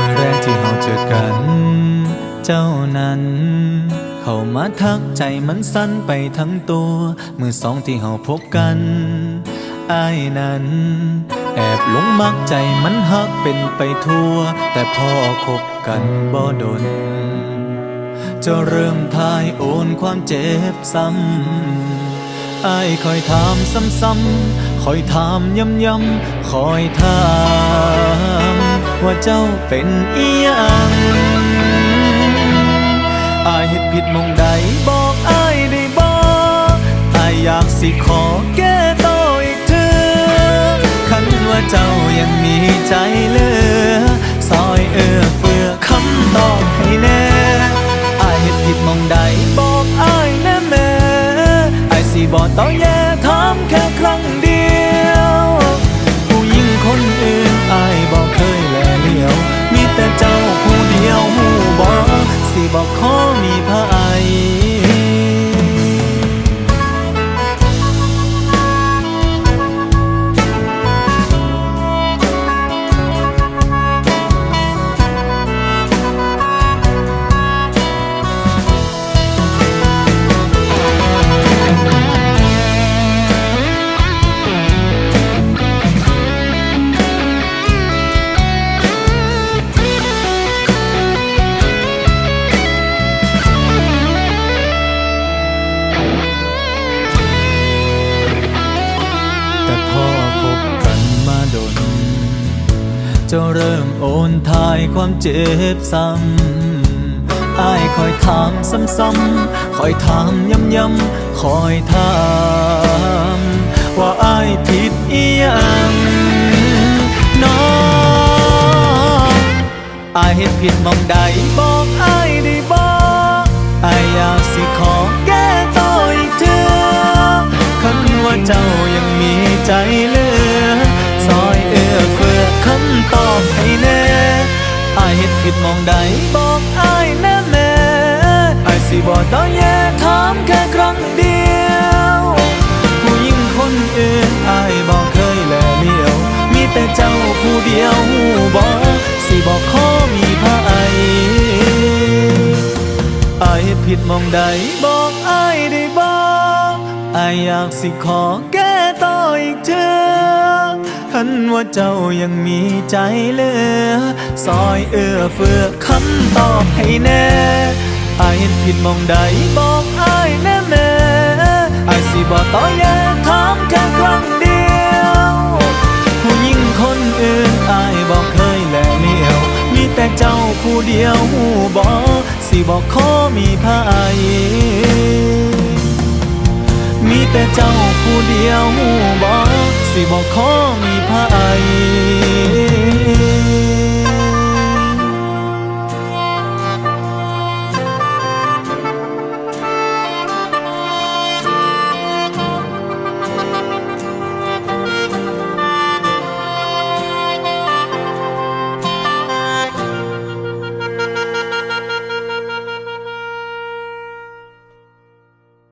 มื่อแรกที่เราเจอกัน เจ้านั้น เข้ามาทักใจมันสั่นไปทั้งตัว มือสองที่เราพบกันอายนั้น แอบหลงมักใจมันฮักเป็นไปทั่ว แต่พอคบกันบ่ดนจะเริ่มทายโอนความเจ็บซ้ำอายคอยถามซ้ำๆคอยถามย้ำๆคอยถาม ว่าเจ้าเป็นอีหยังอายเฮ็ดผิดมองใดบอกอายได้บอกอายอยากสิขอแก้ตัวอีกเถือคันว่าเจ้ายังมีใจเหลือซอยเอื้อเฟื้อคำตอบให้แน่อายเฮ็ดผิดมองใดบอกอายแน่แม่อายสิบอกต่อแพอพบกันมาดนจะเริ่มโอนทายความเจ็บซ้ำอายคอยถามซ้ำๆคอยถามย้ำๆคอยถามว่าอายผิดอีหยังน้องอายเห็นผิดมองใดบอก ใจเหลือซอยเอื้อเฟื้อคำตอบให้แน่อายเห็ดผิดมองใดบอกอายแน่แม่อายสิบอกต่อแย่ถามแค่ครั้งเดียว ผู้หญิงคนอื่นอายบอกเคยแลเลี้ยว มีแต่เจ้าผู้เดียวหูบอกสิบอกขอมีพระไออายผิดมองใดบอกอายได้บอกอายอยากสิขอแก้ อีกเธอคันว่าเจ้ายังมีใจเหลือซอยเอื้อเฟื้อคำตอบให้แน่อายผิดมองใดบอกอายแน่แม่อายสิบอกต่อแย่ถามแค่ครั้งเดียว ผู้หญิงคนอื่นอายบอกเคยแลเลี้ยว มีแต่เจ้าผู้เดียวหูบอกสิบอกขอมีพระไอ แต่เจ้าผู้เดียวหูบอกสิบอกขอมีพระไอ